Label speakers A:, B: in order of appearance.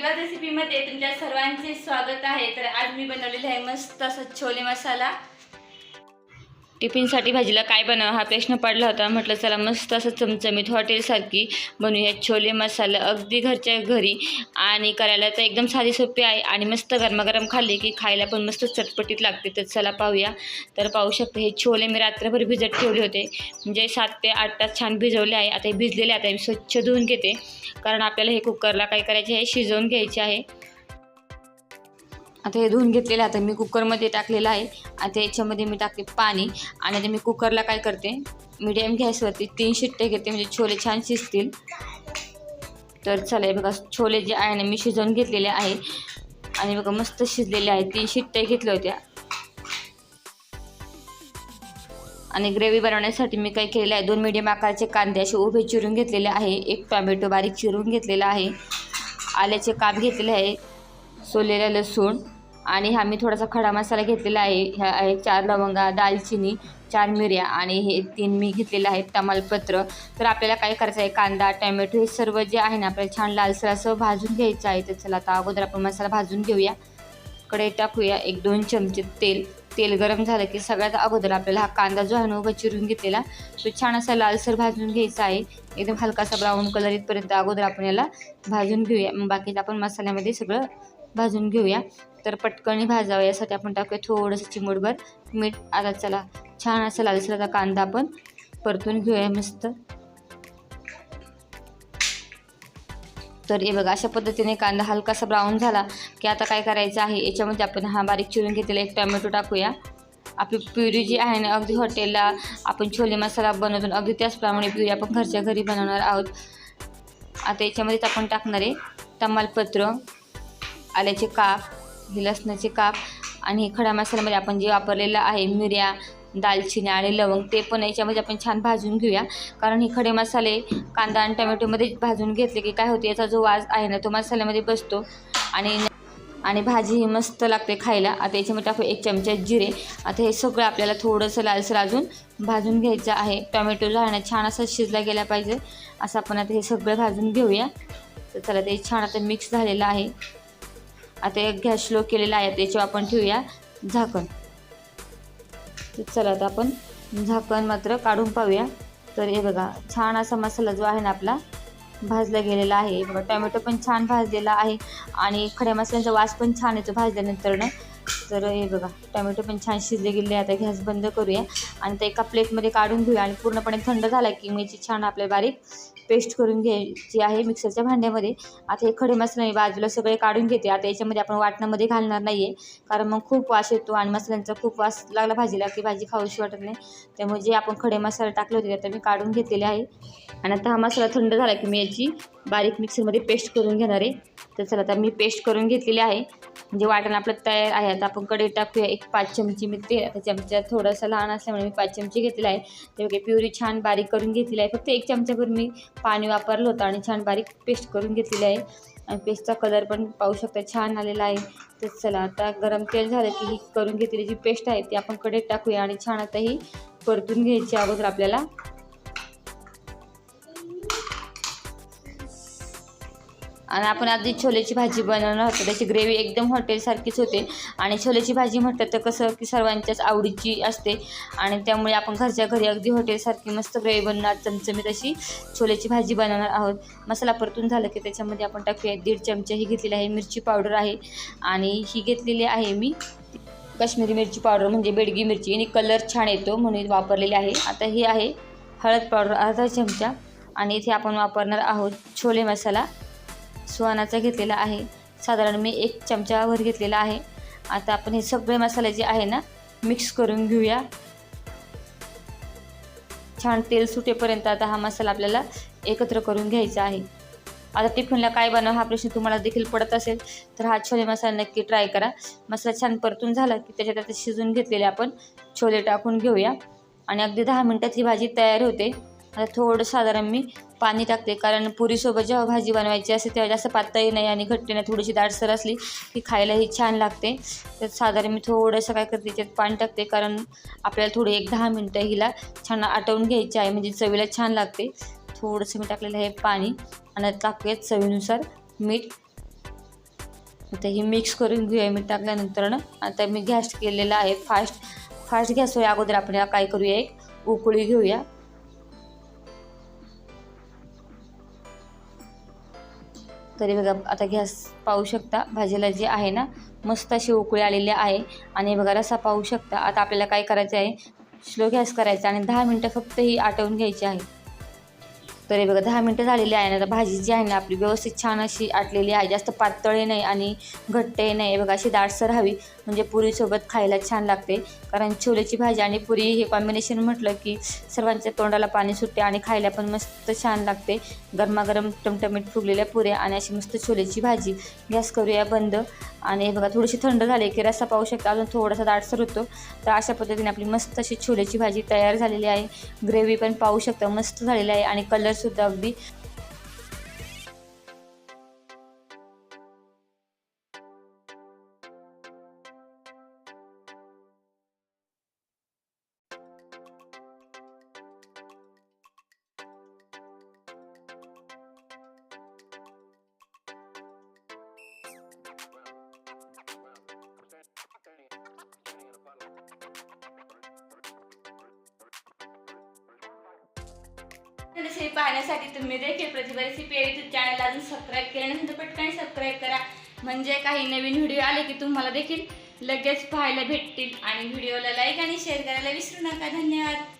A: भजीवाद रेसिपीमध्ये तुमच्या सर्वांचे स्वागत आहे. तर आज मी बनवलेला आहे मस्त असं छोले मसाला. टिफिनसाठी भाजीला काय बनवा हा प्रश्न पडला होता. म्हटलं चला मस्त असं चमचमीत हॉटेलसारखी बनवूया छोले मसाला अगदी घरच्या घरी आणि करायला तर एकदम साधी सोपी आहे आणि मस्त गरमागरम खाल्ली की खायला पण मस्त चटपटीत लागते. तर चला पाहूया. तर पाहू शकतो हे छोले मी रात्रभर भिजत ठेवले होते. म्हणजे सात ते आठ तास छान भिजवले आहे. आता हे भिजलेले आता मी स्वच्छ धुवून घेते. कारण आपल्याला हे कुकरला काय करायचे आहे? शिजवून घ्यायचे आहे. आता हे धुवून घेतलेलं आहे. आता मी कुकरमध्ये टाकलेलं आहे. आता याच्यामध्ये मी टाकते पाणी आणि आता मी कुकरला काय करते मिडियम गॅसवरती तीन शिट्टे घेते म्हणजे छोले छान शिजतील. तर चला बघा छोले जे आहे ना मी शिजवून घेतलेले आहे. आणि बघा मस्त शिजलेले आहे. तीन शिट्टे घेतल्या होत्या. आणि ग्रेव्ही बनवण्यासाठी मी काय केलेलं आहे दोन मिडियम आकाराचे कांदे असे उभे चिरून घेतलेले आहे. एक टॉमॅटो बारीक चिरून घेतलेला आहे. आल्याचे काप घेतलेले आहे. सोलेला लसूण आणि हा मी थोडासा खडा मसाला घेतलेला आहे. ह्या आहे चार लवंगा दालचिनी चार मिऱ्या आणि हे तीन मी घेतलेलं आहे तमालपत्र. तर आपल्याला काय करायचं आहे? कांदा टॅमॅटो हे सर्व जे आहे ना आपल्याला छान लालसर असं भाजून घ्यायचं आहे. तर चला आता अगोदर आपण मसाला भाजून घेऊया. कढई टाकूया. एक दोन चमचे तेल तेल गरम झालं की सगळ्यात अगोदर आपल्याला हा कांदा जो आहे ना उभा चिरून घेतलेला तो छान असा लालसर भाजून घ्यायचा आहे. एकदम हलकासा ब्राऊन कलर इथपर्यंत अगोदर आपण याला भाजून घेऊया. मग आपण मसाल्यामध्ये सगळं भाजून घेऊया. तर पटकनी भाजावं यासाठी आपण टाकूया थोडंसं चिमूटभर मीठ. आता चला छान असा लालसराचा कांदा आपण परतून घेऊया मस्त. तर हे बघा अशा पद्धतीने कांदा हलकासा ब्राऊन झाला की आता काय करायचं आहे? याच्यामध्ये आपण हा बारीक चिरून घेतलेला एक टोमॅटो टाकूया. आपली प्युरी जी आहे ना अगदी हॉटेलला आपण छोले मसाला बनवतो. अगदी त्याचप्रमाणे प्युरी आपण घरच्या घरी बनवणार आहोत. आता याच्यामध्येच आपण टाकणार आहे तमालपत्र आल्याचे काप हे लसणाचे काप आणि हे खडा मसाल्यामध्ये आपण जे वापरलेलं आहे मिऱ्या दालचिनी आणि लवंग ते पण याच्यामध्ये आपण छान भाजून घेऊया. कारण हे खडे मसाले कांदा आणि टमॅटोमध्ये भाजून घेतले की काय होते याचा जो वास आहे ना तो मसाल्यामध्ये बसतो. आणि आणि भाजी ही मस्त लागते खायला. आता याच्यामध्ये टाकू एक चमचा जिरे आता हे सगळं आपल्याला थोडंसं लालसर अजून भाजून घ्यायचं आहे. टोमॅटो जो ना छान असा शिजला गेला पाहिजे. असं आपण आता हे सगळं भाजून घेऊया. तर चला ते छान आता मिक्स झालेलं आहे. आता एक गॅस स्लो केलेला आहे त्याच्यावर आपण ठेवूया झाकण. चला आता आपण झाकण मात्र काढून पाहूया. तर हे बघा छान असा मसाला जो आहे ना आपला भाजला गेलेला आहे. बघा टोमॅटो पण छान भाजलेला आहे आणि खड्या मसाल्यांचा वास पण छान येतो भाजल्यानंतरनं. तर हे बघा टोमॅटो पण छान शिजले गेले आता गॅस बंद करूया. आणि ते एका प्लेटमध्ये काढून घेऊया आणि पूर्णपणे थंड झाला की मिरची छान आपल्या बारीक पेस्ट करून घ्यायची आहे मिक्सरच्या भांड्यामध्ये. आता हे खडे मसाले बाजूला सगळे काढून घेते. आता याच्यामध्ये आपण वाटणामध्ये घालणार नाही आहे कारण मग खूप वास येतो आणि मसाल्यांचा खूप वास लागला भाजीला की भाजी खाऊशी वाटत नाही. त्यामुळे जे आपण खडे मसाले टाकले होते ते मी काढून घेतलेले आहे. आणि आता हा मसाला थंड झाला की मी याची बारीक मिक्सरमध्ये पेस्ट करून घेणार आहे. तर चला आता मी पेस्ट करून घेतलेली आहे. म्हणजे वाटण आपलं तयार आहे. आता आपण कडे टाकूया. एक पाच चमची मी ते आता चमचा थोडासा लहान असल्यामुळे मी पाच चमची घेतलेला आहे. ते प्युरी छान बारीक करून घेतलेली आहे. फक्त एक चमच्याभर मी पाणी वापरलं होतं आणि छान बारीक पेस्ट करून घेतलेली आहे. आणि पेस्टचा कलर पण पाहू शकता छान आलेला आहे. तर चला आता गरम तेल झालं की ही करून घेतलेली जी पेस्ट आहे ती आपण कडेत टाकूया आणि छान आता ही परतून घ्यायची अगोदर आपल्याला. आणि आपण आधी छोल्याची भाजी बनवणार होतो. त्याची ग्रेव्ही एकदम हॉटेलसारखीच होते. आणि छोल्याची भाजी म्हटलं तर कसं की सर्वांच्याच आवडीची असते. आणि त्यामुळे आपण घरच्या घरी अगदी हॉटेलसारखी मस्त ग्रेव्ही बनवणार चमचमीत अशी छोल्याची भाजी बनवणार आहोत. मसाला परतून झालं की त्याच्यामध्ये आपण टाकूया. दीड चमचे ही घेतलेली आहे मिरची पावडर आहे. आणि ही घेतलेली आहे मी काश्मीरी मिरची पावडर म्हणजे बेडगी मिरची. आणि कलर छान येतो म्हणून वापरलेली आहे. आता ही आहे हळद पावडर अर्धा चमचा. आणि इथे आपण वापरणार आहोत छोले मसाला. सुहानाचा घेतलेला आहे. साधारण मी एक चमचावर घेतलेला आहे. आता आपण हे सगळे मसाले जे आहे ना मिक्स करून घेऊया. छान तेल सुटेपर्यंत आता हा मसाला आपल्याला एकत्र करून घ्यायचा आहे. आता टिफिनला काय बनवा हा प्रश्न तुम्हाला देखील पडत असेल तर हा छोले मसाला नक्की ट्राय करा. मसाला छान परतून झाला की त्याच्यात आता शिजून घेतलेले आपण छोले टाकून घेऊया. आणि अगदी दहा मिनटात ही भाजी तयार होते. आता थोडं साधारण मी पाणी टाकते. कारण पुरीसोबत जेव्हा भाजी बनवायची असते तेव्हा जास्त पातळी नाही आणि घट्ट नाही. थोडीशी दाटसर असली की खायलाही छान लागते. तर साधारण मी थोडंसं काय करते त्याच्यात पाणी टाकते. कारण आपल्याला थोडी एक दहा मिनटं हिला छान आटवून घ्यायची आहे. म्हणजे चवीला छान लागते. थोडंसं मी टाकलेलं आहे पाणी. आणि टाकूयात चवीनुसार मीठ. आता ही मिक्स करून घेऊया मीठ टाकल्यानंतर आता मी गॅस केलेला आहे फास्ट. फास्ट गॅसवर अगोदर आपण काय करूया एक? उकळी घेऊया. तरी बघा आता गॅस पाहू शकता भाजीला जे आहे ना मस्त अशी उकळी आलेली आहे. आणि बघा रसा पाहू शकता. आता आपल्याला काय करायचं आहे? स्लो गॅस करायचा आणि दहा मिनटं फक्त ही आटवून घ्यायची आहे. तरी बघा दहा मिनटं झालेली आहे ना आता भाजी जी आहे ना आपली व्यवस्थित छान अशी आटलेली आहे. जास्त पातळही नाही आणि घट्टही नाही. बघा अशी दाटसर हवी. म्हणजे पुरीसोबत खायला छान लागते. कारण छोलेची भाजी आणि पुरी हे कॉम्बिनेशन म्हटलं की सर्वांच्या तोंडाला पाणी सुटते आणि खायला पण मस्त छान लागते. गरमागरम टमटमीट फुगलेल्या पुऱ्या आणि अशी मस्त छोलेची भाजी. गॅस करूया बंद. आणि बघा थोडीशी थंड झाली की रस्सा पाहू शकता. अजून थोडासा दाटसर होतो. तर अशा पद्धतीने आपली मस्त अशी छोलेची भाजी तयार झालेली आहे. ग्रेव्ही पण पाहू शकता. मस्त झालेली आहे आणि कलर अगदी रेसिपी पाहण्यासाठी तुम्ही देखील प्रतिभा रेसिपी या युट्यूब चॅनलला अजून सबस्क्राईब केल्यानंतर पटकन सबस्क्राईब करा. म्हणजे काही नवीन व्हिडिओ आले की तुम्हाला देखील लगेच पाहायला भेटतील. आणि व्हिडिओला लाईक आणि शेअर करायला विसरू नका. धन्यवाद.